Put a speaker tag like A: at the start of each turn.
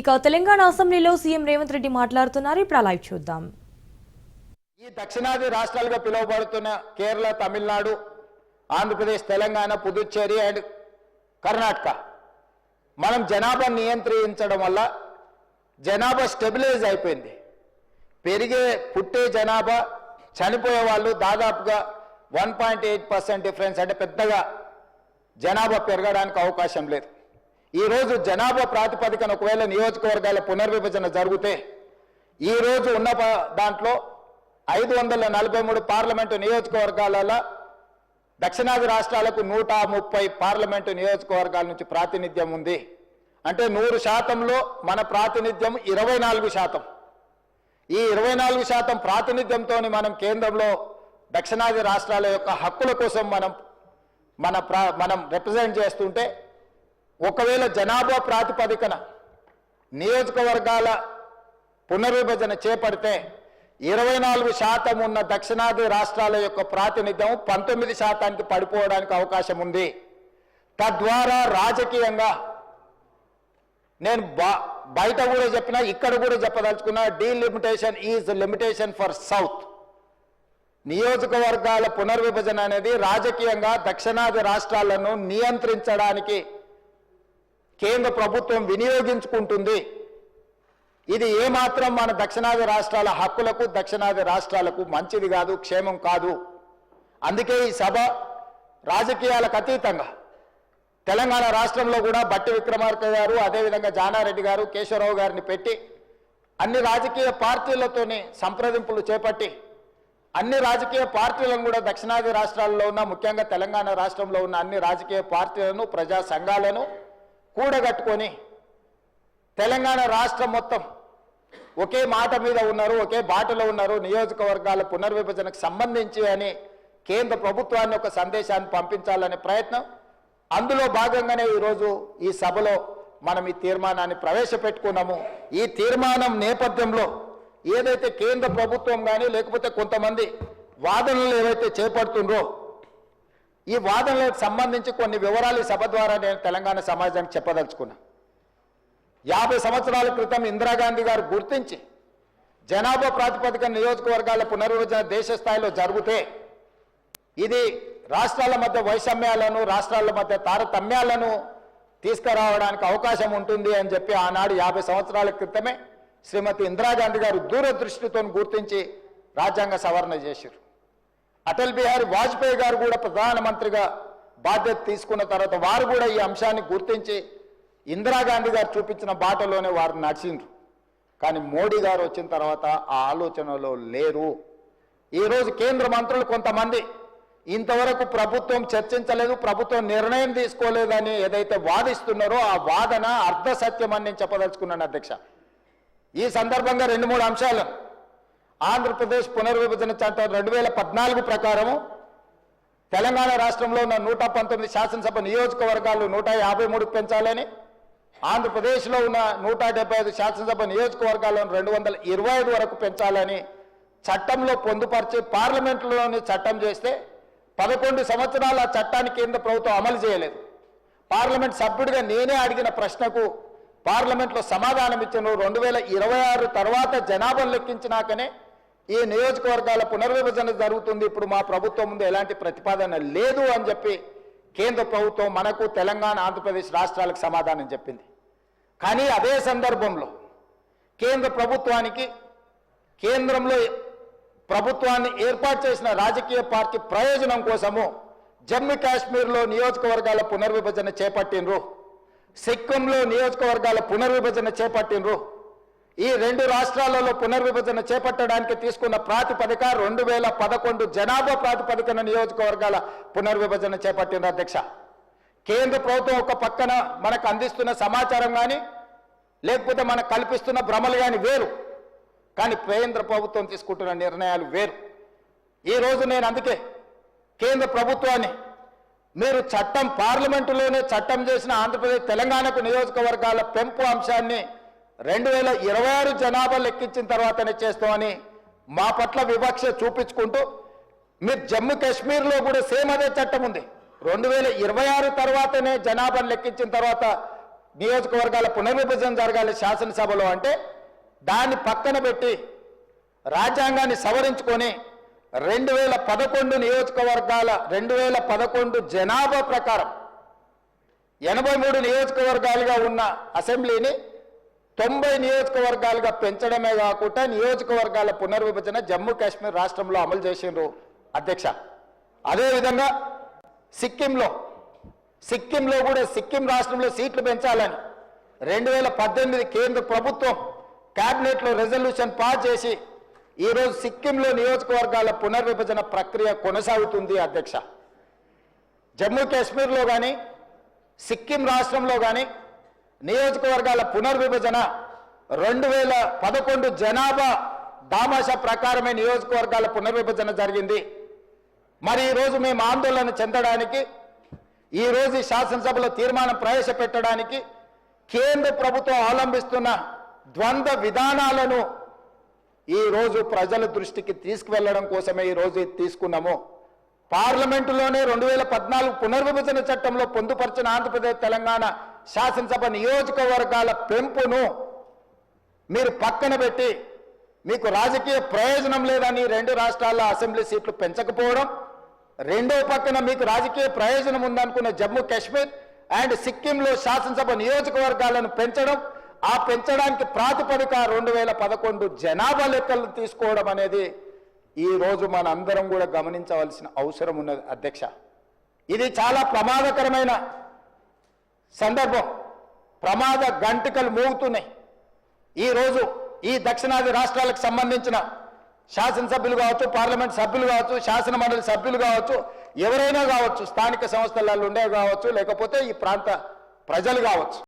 A: ఇక తెలంగాణ అసెంబ్లీలో సీఎం రేవంత్ రెడ్డి మాట్లాడుతున్నారు. ఇప్పుడు ఆ లైవ్ చూద్దాం.
B: ఈ దక్షిణాది రాష్ట్రాలుగా పిలువబడుతున్న కేరళ తమిళనాడు ఆంధ్రప్రదేశ్ తెలంగాణ పుదుచ్చేరి అండ్ కర్ణాటక. మనం జనాభా నియంత్రించడం వల్ల జనాభా స్టెబిలైజ్ అయిపోయింది. పెరిగే పుట్టే జనాభా చనిపోయే వాళ్ళు దాదాపుగా one point eight percent difference అంటే పెద్దగా జనాభా పెరగడానికి అవకాశం లేదు. ఈరోజు జనాభా ప్రాతిపదికన ఒకవేళ నియోజకవర్గాల పునర్విభజన జరిగితే ఈ రోజు ఉన్న దాంట్లో ఐదు వందల నలభై మూడు పార్లమెంటు నియోజకవర్గాలలో దక్షిణాది రాష్ట్రాలకు నూట ముప్పై పార్లమెంటు నియోజకవర్గాల నుంచి ప్రాతినిధ్యం ఉంది. అంటే నూరు శాతంలో మన ప్రాతినిధ్యం ఇరవై నాలుగు శాతం. ఈ ఇరవై నాలుగు శాతం ప్రాతినిధ్యంతో మనం కేంద్రంలో దక్షిణాది రాష్ట్రాల యొక్క హక్కుల కోసం మనం మన ప్రా మనం రిప్రజెంట్ చేస్తుంటే ఒకవేళ జనాభా ప్రాతిపదికన నియోజకవర్గాల పునర్విభజన చేపడితే ఇరవై నాలుగు శాతం ఉన్న దక్షిణాది రాష్ట్రాల యొక్క ప్రాతినిధ్యం పంతొమ్మిది శాతానికి పడిపోవడానికి అవకాశం ఉంది. తద్వారా రాజకీయంగా నేను బయట కూడా చెప్పినా ఇక్కడ కూడా చెప్పదలుచుకున్నా delimitation is limitation for south నియోజకవర్గాల పునర్విభజన అనేది రాజకీయంగా దక్షిణాది రాష్ట్రాలను నియంత్రించడానికి కేంద్ర ప్రభుత్వం వినియోగించుకుంటుంది. ఇది ఏమాత్రం మన దక్షిణాది రాష్ట్రాల హక్కులకు దక్షిణాది రాష్ట్రాలకు మంచిది కాదు క్షేమం కాదు. అందుకే ఈ సభ రాజకీయాలకు అతీతంగా. తెలంగాణ రాష్ట్రంలో కూడా బట్టి విక్రమార్క గారు అదేవిధంగా జానారెడ్డి గారు కేశవరావు గారిని పెట్టి అన్ని రాజకీయ పార్టీలతోనే సంప్రదింపులు చేపట్టి అన్ని రాజకీయ పార్టీలను కూడా దక్షిణాది రాష్ట్రాల్లో ఉన్న ముఖ్యంగా తెలంగాణ రాష్ట్రంలో ఉన్న అన్ని రాజకీయ పార్టీలను ప్రజా సంఘాలను కూడగట్టుకొని తెలంగాణ రాష్ట్రం మొత్తం ఒకే మాట మీద ఉన్నారు ఒకే బాటలో ఉన్నారు నియోజకవర్గాల పునర్విభజనకు సంబంధించి అని కేంద్ర ప్రభుత్వాన్ని ఒక సందేశాన్ని పంపించాలనే ప్రయత్నం. అందులో భాగంగానే ఈరోజు ఈ సభలో మనం ఈ తీర్మానాన్ని ప్రవేశపెట్టుకున్నాము. ఈ తీర్మానం నేపథ్యంలో ఏదైతే కేంద్ర ప్రభుత్వం కానీ లేకపోతే కొంతమంది వాదనలు ఏవైతే చేపడుతుండ్రో ఈ వాదనలకు సంబంధించి కొన్ని వివరాలు ఈ సభ ద్వారా నేను తెలంగాణ సమాజానికి చెప్పదలుచుకున్నా. యాభై సంవత్సరాల క్రితం ఇందిరాగాంధీ గారు గుర్తించి జనాభా ప్రాతిపదిక నియోజకవర్గాల పునర్విభజన దేశ స్థాయిలో జరిగితే ఇది రాష్ట్రాల మధ్య వైషమ్యాలను రాష్ట్రాల మధ్య తారతమ్యాలను తీసుకురావడానికి అవకాశం ఉంటుంది అని చెప్పి ఆనాడు యాభై సంవత్సరాల క్రితమే శ్రీమతి ఇందిరాగాంధీ గారు దూరదృష్టితో గుర్తించి రాజ్యాంగ సవరణ చేశారు. అటల్ బిహారీ వాజ్పేయి గారు కూడా ప్రధానమంత్రిగా బాధ్యత తీసుకున్న తర్వాత వారు కూడా ఈ అంశాన్ని గుర్తించి ఇందిరాగాంధీ గారు చూపించిన బాటలోనే వారు నడిచిండ్రు. కానీ మోడీ గారు వచ్చిన తర్వాత ఆ ఆలోచనలో లేరు. ఈరోజు కేంద్ర మంత్రులు కొంతమంది ఇంతవరకు ప్రభుత్వం చర్చించలేదు ప్రభుత్వం నిర్ణయం తీసుకోలేదని ఏదైతే వాదిస్తున్నారో ఆ వాదన అర్ధ సత్యం అని నేను చెప్పదలుచుకున్నాను అధ్యక్ష. ఈ సందర్భంగా రెండు మూడు అంశాలు ఆంధ్రప్రదేశ్ పునర్విభజన చట్టం రెండు వేల పద్నాలుగు ప్రకారము తెలంగాణ రాష్ట్రంలో ఉన్న నూట పంతొమ్మిది శాసనసభ నియోజకవర్గాలు నూట యాభై మూడుకు పెంచాలని ఆంధ్రప్రదేశ్లో ఉన్న నూట డెబ్బై ఐదు శాసనసభ నియోజకవర్గాలను రెండు వందల ఇరవై ఐదు వరకు పెంచాలని చట్టంలో పొందుపరిచి పార్లమెంటులోని చట్టం చేస్తే పదకొండు సంవత్సరాల చట్టాన్ని కేంద్ర ప్రభుత్వం అమలు చేయలేదు. పార్లమెంట్ సభ్యుడిగా నేనే అడిగిన ప్రశ్నకు పార్లమెంట్లో సమాధానం ఇచ్చిన రెండు వేల ఇరవై ఆరు తర్వాత జనాభా లెక్కించినాకనే ఈ నియోజకవర్గాల పునర్విభజన జరుగుతుంది. ఇప్పుడు మా ప్రభుత్వం ముందు ఎలాంటి ప్రతిపాదన లేదు అని చెప్పి కేంద్ర ప్రభుత్వం మనకు తెలంగాణ ఆంధ్రప్రదేశ్ రాష్ట్రాలకు సమాధానం చెప్పింది. కానీ అదే సందర్భంలో కేంద్ర ప్రభుత్వానికి కేంద్రంలో ప్రభుత్వాన్ని ఏర్పాటు చేసిన రాజకీయ పార్టీ ప్రయోజనం కోసము జమ్మూ కాశ్మీర్లో నియోజకవర్గాల పునర్విభజన చేపట్టినరు సిక్కింలో నియోజకవర్గాల పునర్విభజన చేపట్టినరు ఈ రెండు రాష్ట్రాలలో పునర్విభజన చేపట్టడానికి తీసుకున్న ప్రాతిపదిక రెండు వేల పదకొండు జనాభా ప్రాతిపదికన నియోజకవర్గాల పునర్విభజన చేపట్టిన అధ్యక్ష. కేంద్ర ప్రభుత్వం ఒక పక్కన మనకు అందిస్తున్న సమాచారం కానీ లేకపోతే మనకు కల్పిస్తున్న భ్రమలు కానీ వేరు. కానీ కేంద్ర ప్రభుత్వం తీసుకుంటున్న నిర్ణయాలు వేరు. ఈ రోజు నేను అందుకే కేంద్ర ప్రభుత్వాన్ని మీరు చట్టం పార్లమెంటులోనే చట్టం చేసిన ఆంధ్రప్రదేశ్ తెలంగాణకు నియోజకవర్గాల పెంపు అంశాన్ని రెండు వేల ఇరవై ఆరు జనాభా లెక్కించిన తర్వాతనే చేస్తామని మా పట్ల వివక్ష చూపించుకుంటూ మీరు జమ్మూ కాశ్మీర్లో కూడా సేమ్ అదే చట్టం ఉంది. రెండు వేల ఇరవై ఆరు తర్వాతనే జనాభాను లెక్కించిన తర్వాత నియోజకవర్గాల పునర్విభజన జరగాలి శాసనసభలో అంటే దాన్ని పక్కన పెట్టి రాజ్యాంగాన్ని సవరించుకొని రెండు వేల పదకొండు నియోజకవర్గాల రెండు వేల పదకొండు జనాభా ప్రకారం ఎనభై మూడు నియోజకవర్గాలుగా ఉన్న అసెంబ్లీని తొంభై నియోజకవర్గాలుగా పెంచడమే కాకుండా నియోజకవర్గాల పునర్విభజన జమ్మూ కాశ్మీర్ రాష్ట్రంలో అమలు చేసిండ్రు అధ్యక్ష. అదేవిధంగా సిక్కింలో సిక్కింలో కూడా సిక్కిం రాష్ట్రంలో సీట్లు పెంచాలని రెండు వేల పద్దెనిమిది కేంద్ర ప్రభుత్వం క్యాబినెట్లో రెజల్యూషన్ పాస్ చేసి ఈరోజు సిక్కింలో నియోజకవర్గాల పునర్విభజన ప్రక్రియ కొనసాగుతుంది అధ్యక్ష. జమ్మూ కాశ్మీర్లో కానీ సిక్కిం రాష్ట్రంలో కానీ నియోజకవర్గాల పునర్విభజన రెండు వేల పదకొండు జనాభా దామాష ప్రకారమే నియోజకవర్గాల పునర్విభజన జరిగింది. మరి ఈరోజు మేము ఆందోళన చెందడానికి ఈరోజు శాసనసభలో తీర్మానం ప్రవేశపెట్టడానికి కేంద్ర ప్రభుత్వం అవలంబిస్తున్న ద్వంద్వ విధానాలను ఈ రోజు ప్రజల దృష్టికి తీసుకువెళ్ళడం కోసమే ఈ రోజు తీసుకున్నాము. పార్లమెంటులోనే రెండు వేల పద్నాలుగు పునర్విభజన చట్టంలో పొందుపరిచిన ఆంధ్రప్రదేశ్ తెలంగాణ శాసనసభ నియోజకవర్గాల పెంపును మీరు పక్కన పెట్టి మీకు రాజకీయ ప్రయోజనం లేదని రెండు రాష్ట్రాల అసెంబ్లీ సీట్లు పెంచకపోవడం రెండో పక్కన మీకు రాజకీయ ప్రయోజనం ఉందనుకున్న జమ్మూ కాశ్మీర్ అండ్ సిక్కింలో శాసనసభ నియోజకవర్గాలను పెంచడం ఆ పెంచడానికి ప్రాతిపదిక రెండు వేల పదకొండు జనాభా లెక్కలు తీసుకోవడం అనేది ఈ రోజు మన అందరం కూడా గమనించవలసిన అవసరం ఉన్నది. అధ్యక్ష ఇది చాలా ప్రమాదకరమైన సందర్భం. ప్రమాద గంటికలు మోగుతున్నాయి. ఈ రోజు ఈ దక్షిణాది రాష్ట్రాలకు సంబంధించిన శాసనసభ్యులు కావచ్చు పార్లమెంట్ సభ్యులు కావచ్చు శాసన మండలి సభ్యులు కావచ్చు ఎవరైనా కావచ్చు స్థానిక సంస్థలలో ఉండే కావచ్చు లేకపోతే ఈ ప్రాంత ప్రజలు కావచ్చు.